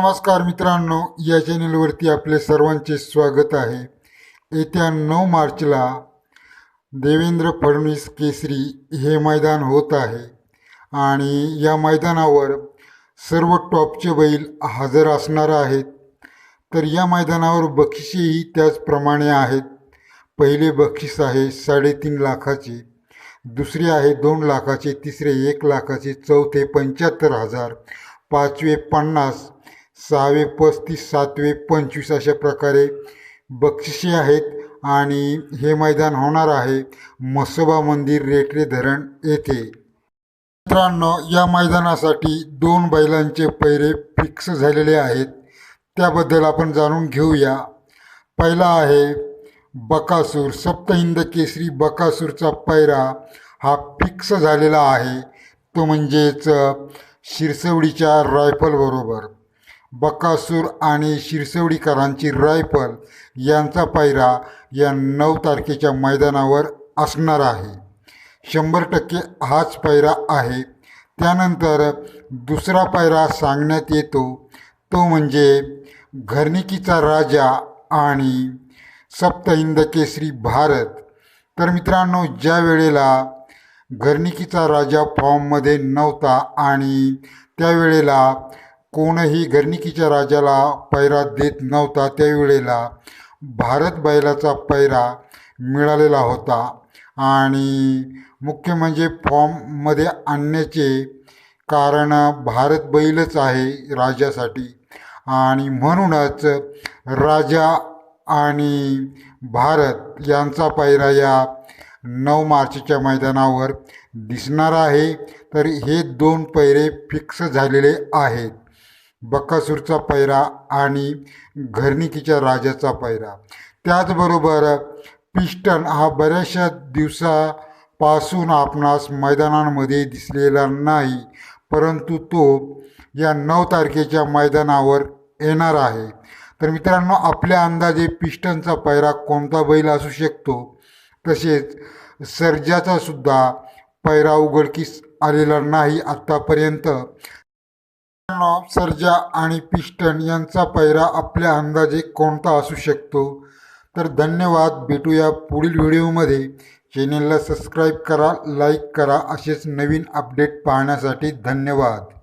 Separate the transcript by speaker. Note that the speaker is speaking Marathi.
Speaker 1: नमस्कार मित्रांनो या चॅनलवरती आपले सर्वांचे स्वागत आहे. येत्या नऊ मार्चला देवेंद्र फडणवीस केसरी हे मैदान होत आहे आणि या मैदानावर सर्व टॉपचे बैल हजर असणार आहेत. तर या मैदानावर बक्षिसेही त्याचप्रमाणे आहेत. पहिले बक्षीस आहे साडेतीन लाखाचे दुसरे आहे दोन लाखाचे तिसरे एक लाखाचे चौथे पंच्याहत्तर हजार पाचवे पन्नास सहावे पस्तीस सातवे पंचवीस अशा प्रकारे बक्षिसे आहेत आणि हे मैदान होणार आहे. मसोबा मंदिर रेटरे धरण येथे. मित्रांनो या मैदानासाठी दोन बैलांचे पैरे फिक्स झालेले आहेत. त्याबद्दल आपण जाणून घेऊया. पहिला आहे बकासूर सप्तहिंद केसरी बकासूरचा पैरा हा फिक्स झालेला आहे. तो म्हणजेच शिरसवडीच्या रायफलबरोबर. बकासूर आणि शिरसवडीकरांची रायफल यांचा पायरा या नऊ तारखेच्या मैदानावर असणार आहे. शंभर टक्के हाच पायरा आहे. त्यानंतर दुसरा पायरा सांगण्यात येतो. तो म्हणजे घरणिकीचा राजा आणि सप्तहिंद केसरी भारत. तर मित्रांनो ज्या वेळेला घरणिकीचा राजा फॉर्ममध्ये नव्हता आणि त्यावेळेला कोणही घरनिकीच्या राजाला पैरा देत नव्हता त्यावेळेला. भारत बैलाचा पैरा मिळालेला होता आणि मुख्य म्हणजे फॉर्ममध्ये आणण्याचे कारण भारत बैलच आहे राजासाठी. आणि म्हणूनच राजा आणि भारत यांचा पैरा या नऊ मार्चच्या मैदानावर दिसणार आहे. तर हे दोन पैरे फिक्स झालेले आहेत. बकासूरचा पैरा आणि घरणिकीच्या राजाचा पैरा. त्याचबरोबर पिस्टन हा बऱ्याचशा दिवसापासून आपणास मैदानांमध्ये दिसलेला नाही परंतु तो या नऊ तारखेच्या मैदानावर येणार आहे. तर मित्रांनो आपल्या अंदाजे पिस्टनचा पैरा कोणता बैल असू शकतो? तसेच सर्जाचा सुद्धा पैरा उघडकीस आलेला नाही आत्तापर्यंत सर्जा आणि पिस्टन यांचा पैरा आपल्या अंदाजे कोणता असू शकतो? तर धन्यवाद. भेटूया पुढील व्हिडिओमध्ये. चॅनेलला सबस्क्राईब करा लाईक करा असेच नवीन अपडेट पाहण्यासाठी धन्यवाद.